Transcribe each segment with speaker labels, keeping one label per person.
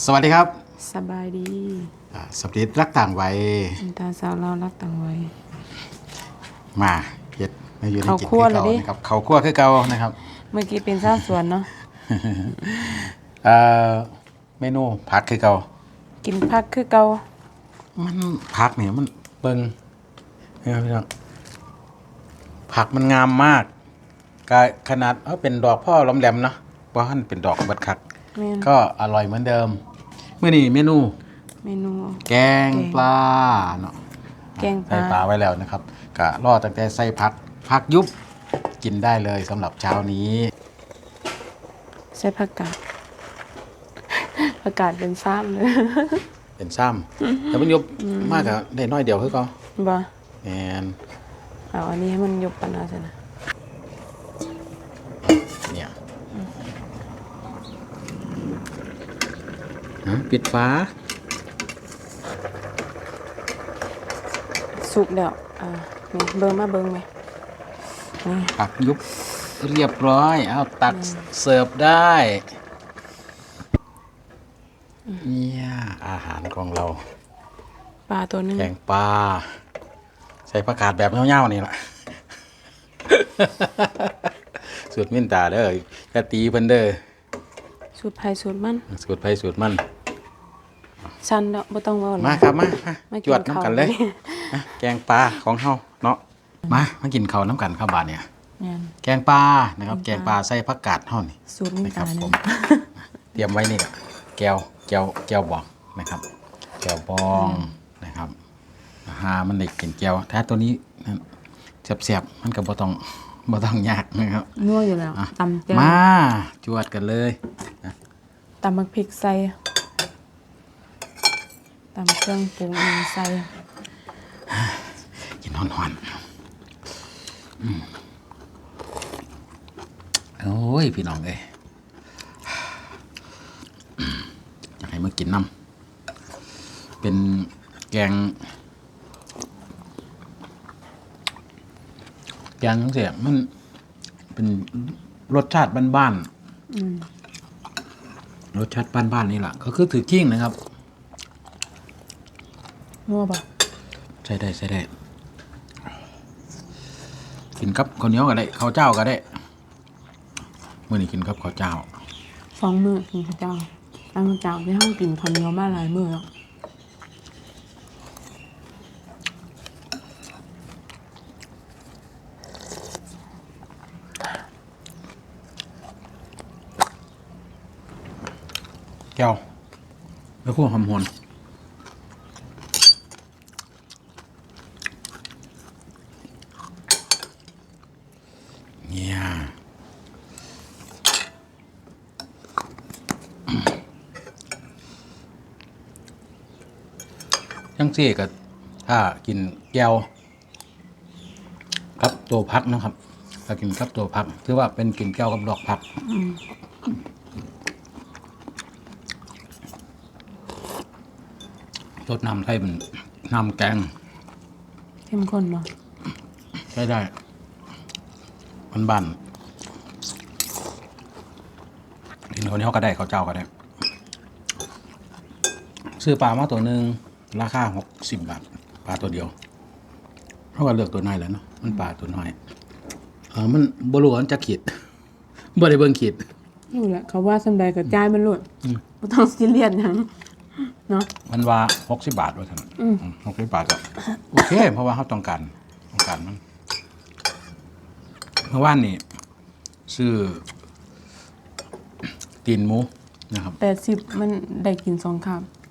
Speaker 1: สวัสดีครับ
Speaker 2: สบายดี
Speaker 1: อ่าสวัสดีรักต่างวัย
Speaker 2: ตาสาวเรารักต่างวัย
Speaker 1: มาเฮ็ดมาอยู่ใน
Speaker 2: ข้าว
Speaker 1: กิน
Speaker 2: คั่ว
Speaker 1: คือเก่า
Speaker 2: เหรอดิ
Speaker 1: นะครับเขาวคั่วคือเก่านะครับ
Speaker 2: เมื่อกี้เป็นซ่าวสวนเนาะ
Speaker 1: เอ่อเมนูผักคือเก่า
Speaker 2: กินผักคือเก่า
Speaker 1: มันผักเนี่ยมันเบิ่งนะครับพี่น้องผักมันงามมากกายขนาดเออเป็นดอกพ่อล้อมแหลมเนาะเพราะมันเป็นดอกบัดคัก
Speaker 2: แม่น
Speaker 1: ก็อร่อยเหมือนเดิมเมื่อนี้เมนู
Speaker 2: เมนู
Speaker 1: แกงปลาเนาะ
Speaker 2: แกงป
Speaker 1: ใส่
Speaker 2: ลา
Speaker 1: ปลาไว้แล้วนะครับกะรอตั้งแต่ใส่พักพักยุบกินได้เลยสำหรับเช้านี้
Speaker 2: ใส่ผักกาดผักกาดเป็นซ้ำเลย
Speaker 1: เป็นซ้ำแต่มันยุบมากอะได้น้อยเดียวคือก็
Speaker 2: บ่
Speaker 1: แมน
Speaker 2: เอาอันนี้ให้มันยุบปานนั้นซะนะ
Speaker 1: ปิดฟ้า
Speaker 2: สุกแล้วอ่านี่เบิ่งมาเบิ่งไหมนี่
Speaker 1: ผักยุบเรียบร้อย เอาตักเสิร์ฟได้เนี่ยอาหารของเรา
Speaker 2: ปลาตัวหนึง
Speaker 1: แกงปลาใส่ผักกาดแบบเงี้ยวๆนี่แหละสูตรมิ้นตาเด้อกะตีเพิ่นเด้อ
Speaker 2: สูตรไผ่สูตรมัน
Speaker 1: สูตรไผสูตรมัน
Speaker 2: ชันเนาะบ่ต้องเว้าหรอก
Speaker 1: มาครับมามา
Speaker 2: มา
Speaker 1: จวดน้ำกันเลย
Speaker 2: ข้าว
Speaker 1: อะแกงปลาของเฮาเนาะมามากินข้าวน้ำกันข้าวบาดเนี่ย
Speaker 2: แม่น
Speaker 1: แกงปลานะครับ แกงปลาใส่ผักกาดเฮานี่
Speaker 2: สูตรนี่
Speaker 1: นะครับ
Speaker 2: ตา
Speaker 1: ผ
Speaker 2: เนี่
Speaker 1: ม
Speaker 2: ย
Speaker 1: เตรียมไว้นี่ก็แก้วแก้วแก้วบองนะครับ แก้วบองนะครับหามันได้กินแก้วถ้าตัวนี้นั่นแซ่บๆมันก็บ่ต้องบ่ต้องยากนะครับ
Speaker 2: นัวอยู่แล้ว
Speaker 1: อะ
Speaker 2: ตำแจ่ว
Speaker 1: มาจวดกันเลย
Speaker 2: ตำบักพริกใส่ ตำเครื่องปรุงเองใส่
Speaker 1: กินหอนๆอืมโอ้ย พี่น้องเอ้ยอยากให้มากินน้ำเป็นแกง แกงเสียมันเป็นรสชาติบ้าน
Speaker 2: อืม
Speaker 1: ๆรสชาติบ้านๆนี่แหละก็คือถือกิ้งนะครับ
Speaker 2: นัวบ่
Speaker 1: ใช่ได้ใช่ได้กินกับข้าวเหนียวก็ได้ข้าวเจ้าก็ได้เมื่อนี้กินกับข้าวเจ้า
Speaker 2: สองมื้อกินข้าวเจ้าอันข้าวเจ้าที่ห้องกินข้าวเหนียวมาหลายมื้อแล้ว
Speaker 1: แก้วแล้วคั่วหอมหวน จังซี่ก็ถ้ากินแก้วครับตัวพักนะครับถ้ากินครับตัวพัก ถือว่าเป็นกินแก้วกับดอกพักรสน้ำไทยมันน้ำแกง
Speaker 2: เข้มข้นบ่
Speaker 1: ใช้ได้มันบ้านกินคนนี้เขาก็ได้เขาวเจ้าก็ได้ซื้อปลามาตัวหนึ่ง ราคาหกสิบบาทปลาตัวเดียวเขาก็เลือกตัวน้อยแหล้วเนาะมันปลาตัวน้อยเออมันบรูวามันจะขีดบ่ได้เบิ่งขีด
Speaker 2: อยู่แหละเขาว่าสำใดก็จ่ายมันโลดบ่ต้องซีเรียสหยังเนาะ
Speaker 1: มันว่าหกสิบบาทว่าท่าน
Speaker 2: อืม
Speaker 1: หกสิบบาทก็โอเค เพราะว่าเขาต้องการต้องการมันเมื่อวานนี่ซื้อตีนหมูนะครับ
Speaker 2: 80มันได้กินสองคำ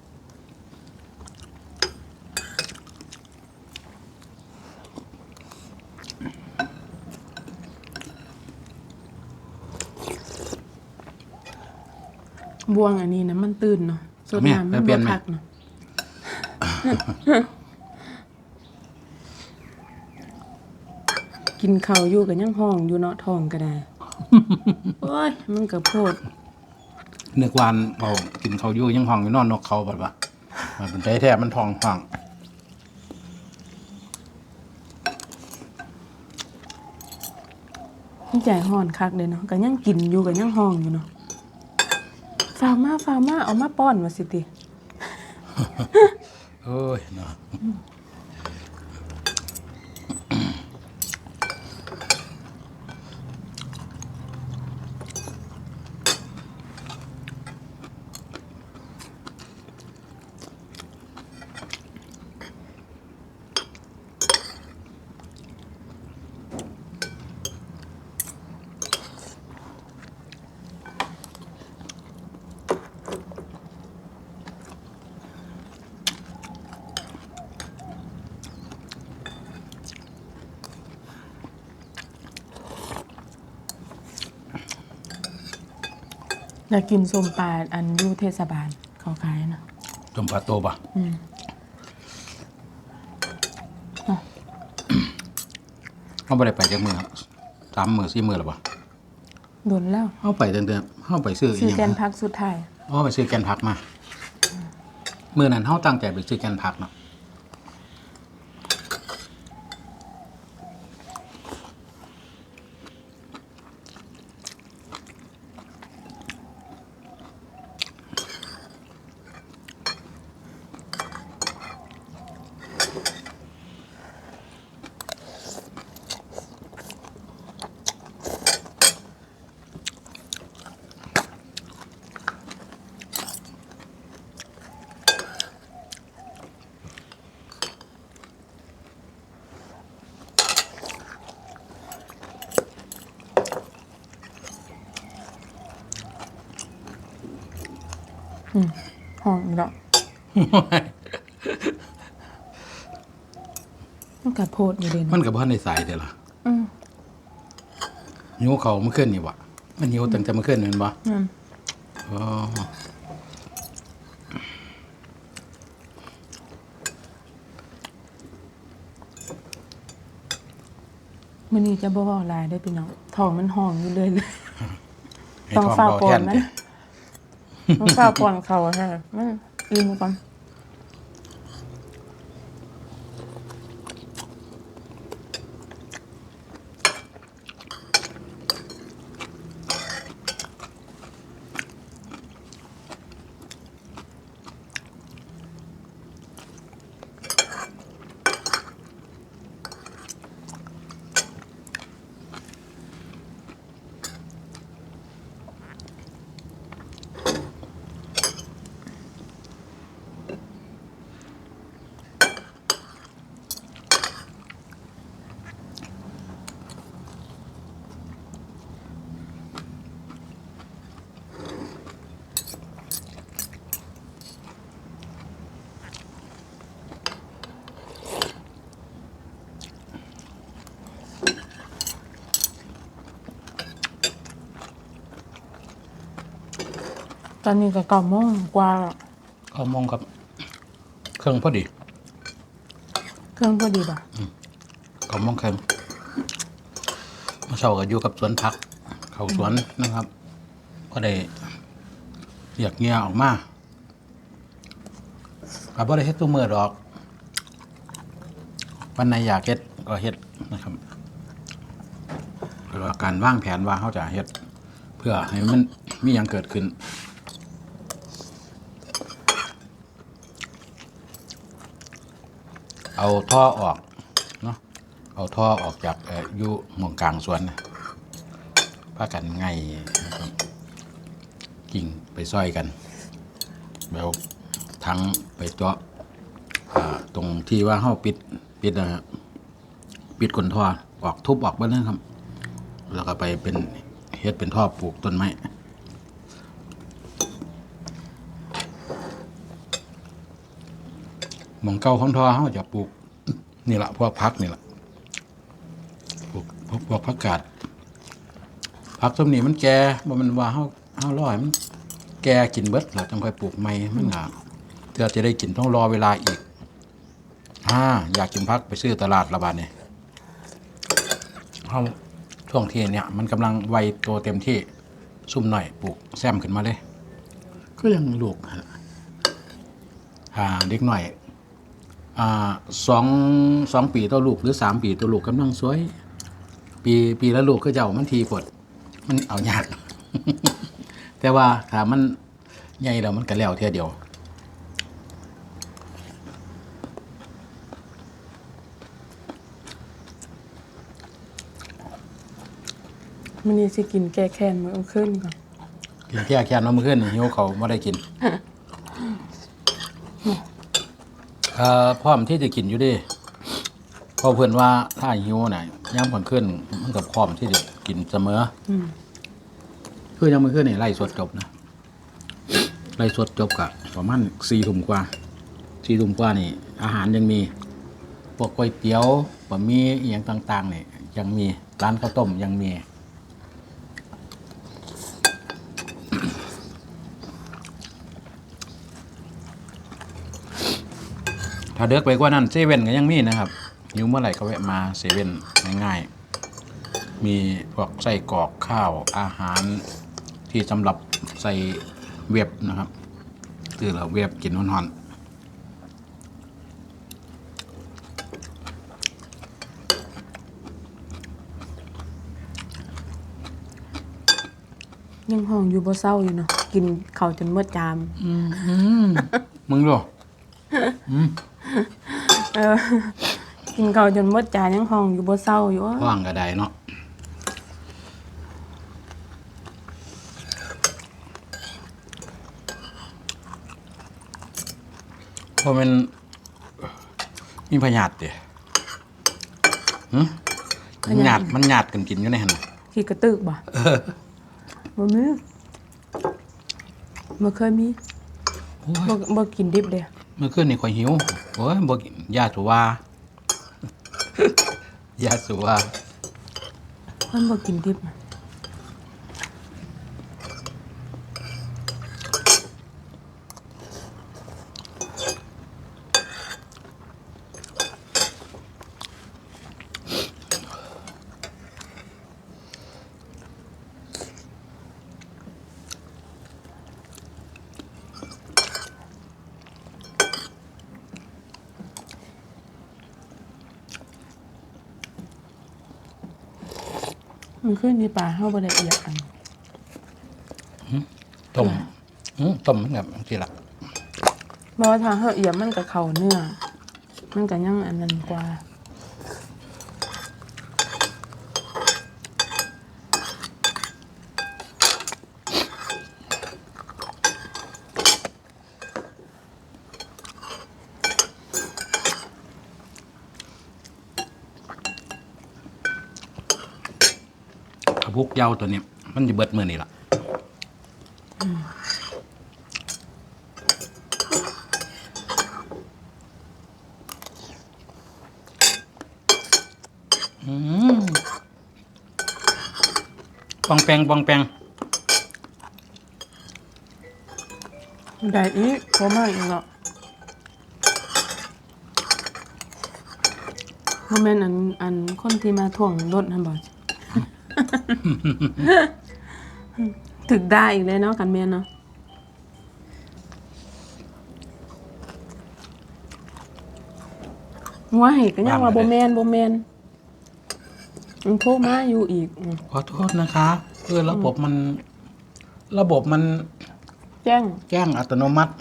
Speaker 2: บวงอันนี้นะมันตื่นเนาะสดน้ำมันบ่คักเนาะกินข้าวอยู่กันยังห้องอยู่เนาะท้องก็ได้โอ้ย มันก็โพด
Speaker 1: เนื้อกวานเรากินเขาวอยู่ยังห้องอยู่นอนนกเขาแบบว่ามันเป็นใจแท้มันทองฟัง
Speaker 2: มันใจห้อนคักเลยเนาะก็ยังกินอยู่กันยังห้องอยู่เนาะ ฝฝากมาฟากมาเอามาป้อนมาสิติ
Speaker 1: โอ้ยเนาะ
Speaker 2: อยากกินส้มปลาอันอยู่เทศบาลเขาขายนะ
Speaker 1: จมปลาโตปะ
Speaker 2: อืม
Speaker 1: เขาไม่ได้ไปจากมือครับสามมือสี่มือหรอปะ
Speaker 2: โดนแล้ว
Speaker 1: เขาไปเดินๆเขาไปซื้ออี
Speaker 2: ซื้อ
Speaker 1: หยัง
Speaker 2: แกนพักสุดท้าย
Speaker 1: เขาไปซื้อแกนผักมามือนั้นเขาตั้งใจไปซื้อแกนผักเนาะ
Speaker 2: ห้องอีกแล้วมันกัดโพดอยู่เด่น
Speaker 1: มันกับพ่อในสายเดียวล่ะ
Speaker 2: อืม
Speaker 1: หิวเขาเมื่อคืนนี่วะมันหิวตั้งแต่เมื่อคืนนี่แมันบ่
Speaker 2: อืม
Speaker 1: อ๋อ
Speaker 2: มันนี่จะบ่บอกลายได้อพี่น้องท้องมันห้องอยู่เลยเลย
Speaker 1: ให้
Speaker 2: ต้อง
Speaker 1: ท้อง
Speaker 2: ฝ้า
Speaker 1: เบา
Speaker 2: ก่อ
Speaker 1: แท
Speaker 2: น
Speaker 1: น
Speaker 2: มัน
Speaker 1: เด้
Speaker 2: ต้องฝ้าก่อนเขาอะฮะมันอิ่มก่อน อนนี้ก็เก้าโมงกว่าแล้ว
Speaker 1: เขามองกับเครื่องพอดี
Speaker 2: เครื่องพอดีป่ะ
Speaker 1: เขามองเครื่องเมื่อเช้าก็อยู่กับสวนผัก เขาสวนนะครับ ก็ได้เรียกเงียออกมาก็บ่ได้เฮ็ดตัวมือดอก วันไหนอยากเฮ็ดก็เฮ็ดนะครับแล้วก็การวางแผนว่าเขาจะเฮ็ด เพื่อให้มันมีอย่างเกิดขึ้น เอาท่อออกเนาะเอาท่อออกจากอยู่หมองกลางสวนนะพากันไงกิ่งไปซอยกันแล้วทั้งไปเจาะตรงที่ว่าเฮาปิดปิดนะฮะปิดก้นท่อออกทุบออกไปเลยครับ แล้วก็ไปเป็นเฮ็ดเป็นท่อปลูกต้นไม้ มองเก้าของทอเฮาจะปลูกนี่แหละพวกพักนี่แหละพวกพวกพวกผักกาดผักส้มนี่มันแก่บ่มันว่าเฮาเฮาร้อยมันแก่กินเบิดเราจังค่อยปลูกใหม่มันก็เพื่อจะได้กินต้องรอเวลาอีกอ่าอยากกินพักไปซื้อตลาดละบาทนี่ยเฮาช่วงที่เนี่ย มันกำลังไวโตเต็มที่ซุ่มหน่อยปลูกแซมขึ้นมาเลย ก็ยังลูกฮะอ่าเด็กหน่อย อ่าสองสองปีต่อลูกหรือสามปีต่อลูกกำลังสวย ปีปีละลูกก็จะเอามันทีปวดมันเอายาก แต่ว่าถ้ามันใหญ่แล้วมันก็แล้วเท่ยเดียว
Speaker 2: มันนี่สิกินแก้แค้นมื้อเอาขึ้นก่อน
Speaker 1: กินแค่แค่น้ำมือขึ้นหิวเขาไม่ได้กิน เอ่อพร้อมที่จะกินอยู่เดิเพราะเพื่อนว่าถ้าหิวน่ะย่ำกลางคืนมันกับพร้อมที่จะกินเสมอ
Speaker 2: อืม
Speaker 1: คือยังมือขึ้นนี่ไล่สดจบนะไล่สดจบกะประมาณสี่ทุ่มกว่าสี่ทุ่มกว่านี่ อาหารยังมีพวกก๋วยเตี๋ยวบะหมี่อหย่างต่างๆนี่ยังมีร้านข้าวต้มยังมี ถ้าเดิกไปกว่านั้นเซเว่นก็ยังมีนะครับหิวเมื่อไหร่ก็แวะมาเซเว่นง่ายๆ มีพวกไส้กรอกข้าวอาหารที่สำหรับใส่เว็บนะครับคือเราเว็บกินนอน
Speaker 2: ยังห้องอยู่บ่เศร้าอยู่เนาะกินข้าวจนหมดจาม
Speaker 1: ๆมึงดู
Speaker 2: เออ กินข้าวจนหมดจานยังห้องอยู่บ่เศร้าอยู่ว่า
Speaker 1: ว่างก็ได้เนาะเพราะมันมีพยาธิเดียมันหยาดมันหยาดกันกินอยู่ในหันน่ะ
Speaker 2: ขี้กระตึกบ่บ่มีบ่เคยมี
Speaker 1: โอ้ย
Speaker 2: บ่บ่กินดิบเด้
Speaker 1: เมื่อคืนนี่ข่อยหิวโอ้ยบ่กินยาสุวายาสุวา
Speaker 2: มันบ่กินดิบน่ะ มันขึ้นในป่าเฮาบ่ละเอียดอัน
Speaker 1: ต้มอืมต้มมันแบบสิละ
Speaker 2: บ่ว่าถ้าเฮาเอียดมันก็เข้าเนื้อ มันก็ยังอันนั้นกว่า
Speaker 1: กระพุกเยาวตัวนี้มันจะเบิดมือนี่ละปองแปงปองแปง
Speaker 2: ได้อีกบ่มาอีกเนาะบ่แม่นอันอันคนที่มาท่วงรถหั่นบ่ ถึกได้อีกเลยเนาะกันแม่นเนาะว่าให้ก็ยังว่าบ่แม่นบ่แม่นมันโทรมาอยู่อีกอืม
Speaker 1: ขอโทษนะคะคือระบบมัน ระบบมัน
Speaker 2: แจ้ง
Speaker 1: แจ้งอัตโนมัติ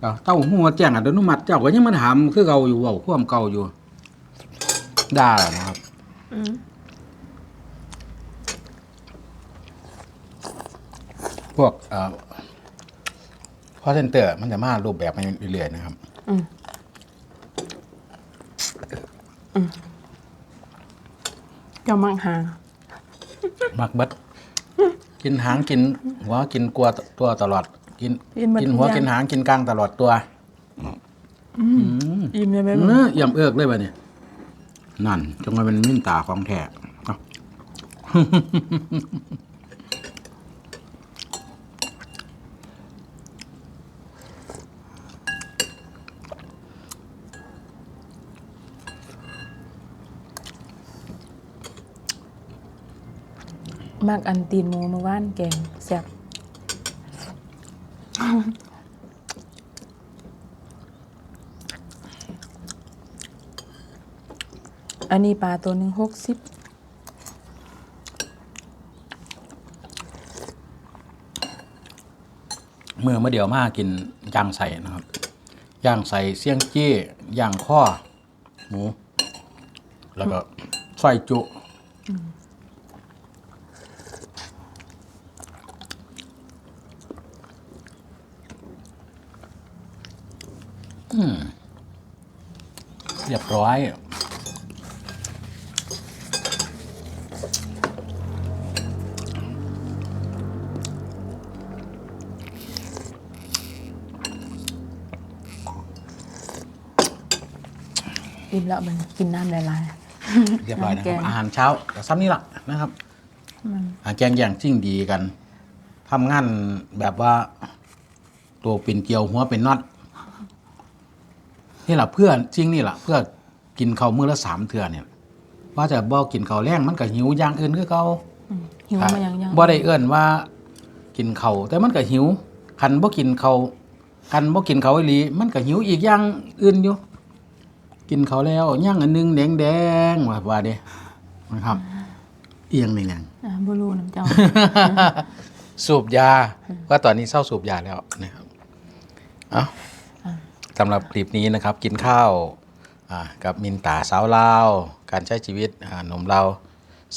Speaker 1: เอาเต้าหัวแจ้งอัตโนมัติ เจ้าก็ยังมาถามคือเก่าอยู่เว่าความเก่าอยู่ ได้แล้วนะครับ
Speaker 2: อืม
Speaker 1: พวกเอ่อพอเซนเตอร์มันจะมารูปแบบมาเรื่อยๆนะครับ
Speaker 2: อืมอืมเจ้ามังหา
Speaker 1: มักเบัดกินหางกิน หัวกินกลัวตัวตลอด กิน
Speaker 2: กินหมด
Speaker 1: กิน
Speaker 2: ทุก
Speaker 1: หัว
Speaker 2: อย่าง
Speaker 1: กินหางกินกลางตลอดตัว
Speaker 2: อิ่มเลยไหม
Speaker 1: เนื้อเอี่ยมเอิกเลยไปเนี่ยนั่นจงมาเป็นมินตาของแท้
Speaker 2: มากอันตีนหมูมาว่านแกงแซ่บอันนี้ปลาตัวหนึ่งหกสิบ
Speaker 1: มืมือมาเดียวมากินย่างใส่นะครับ ย่างใส่เสี่ยงจี้ย่างข้อหมู แล้วก็ไส้จุ อืม เรียบร้อย
Speaker 2: อิ่มแล้วมันกินน้ำหลาย
Speaker 1: เรียบร้อยนะค
Speaker 2: แก
Speaker 1: รับ
Speaker 2: ง
Speaker 1: อาหารเช้าแต่ซ้ำนี่แหละนะครับ
Speaker 2: ๆมัน
Speaker 1: อาแกงอย่างจริงดีกันทำงานแบบว่า ตัวเป็นเกลียวหัวเป็นน็อต นี่แหละเพื่อจริงนี่แหละเพื่อกินข้าวมื้อละสามเทื่อเนี่ย ว่าจะบ่กินข้าวแรงมันก็หิวอย่างอื่นคือเขา
Speaker 2: อืมหิวมายังยัง
Speaker 1: บ่ได้เอื้อนว่า กินข้าวแต่มันก็หิว คันบ่กินข้าวคันบ่กินข้าวอีหลี มันก็หิวอีกอย่างอื่นอยู่ กินข้าวแล้วย่างอันหนึงแดงๆว่าว่าเด้นะครับ เอียงนี่แหละ
Speaker 2: อ่าบรูน้ำเจ้า
Speaker 1: สูบยาว่าตอนนี้เศร้าสูบยาแล้วนะครับ เอา สำหรับคลิปนี้นะครับกินข้าวอ่ากับมินตาสาวลาว การใช้ชีวิตอ่าหนุ่มเราว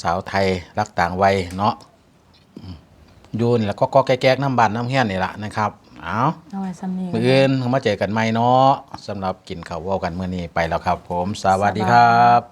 Speaker 1: สาวไทยรักต่างวัยเนาะอืมอยูนแล้วก็ก็แก๊กๆน้ำบานน้ำเฮี้ยนนี่แหละนะครับเอา
Speaker 2: เอาไว้ซ้ำนี้
Speaker 1: มืออื่นมาเจอกันใหม่เนาะสำหรับกินข้าวเว่ากันเมื่อนี้ไปแล้วครับ ผมสวัสดีครับ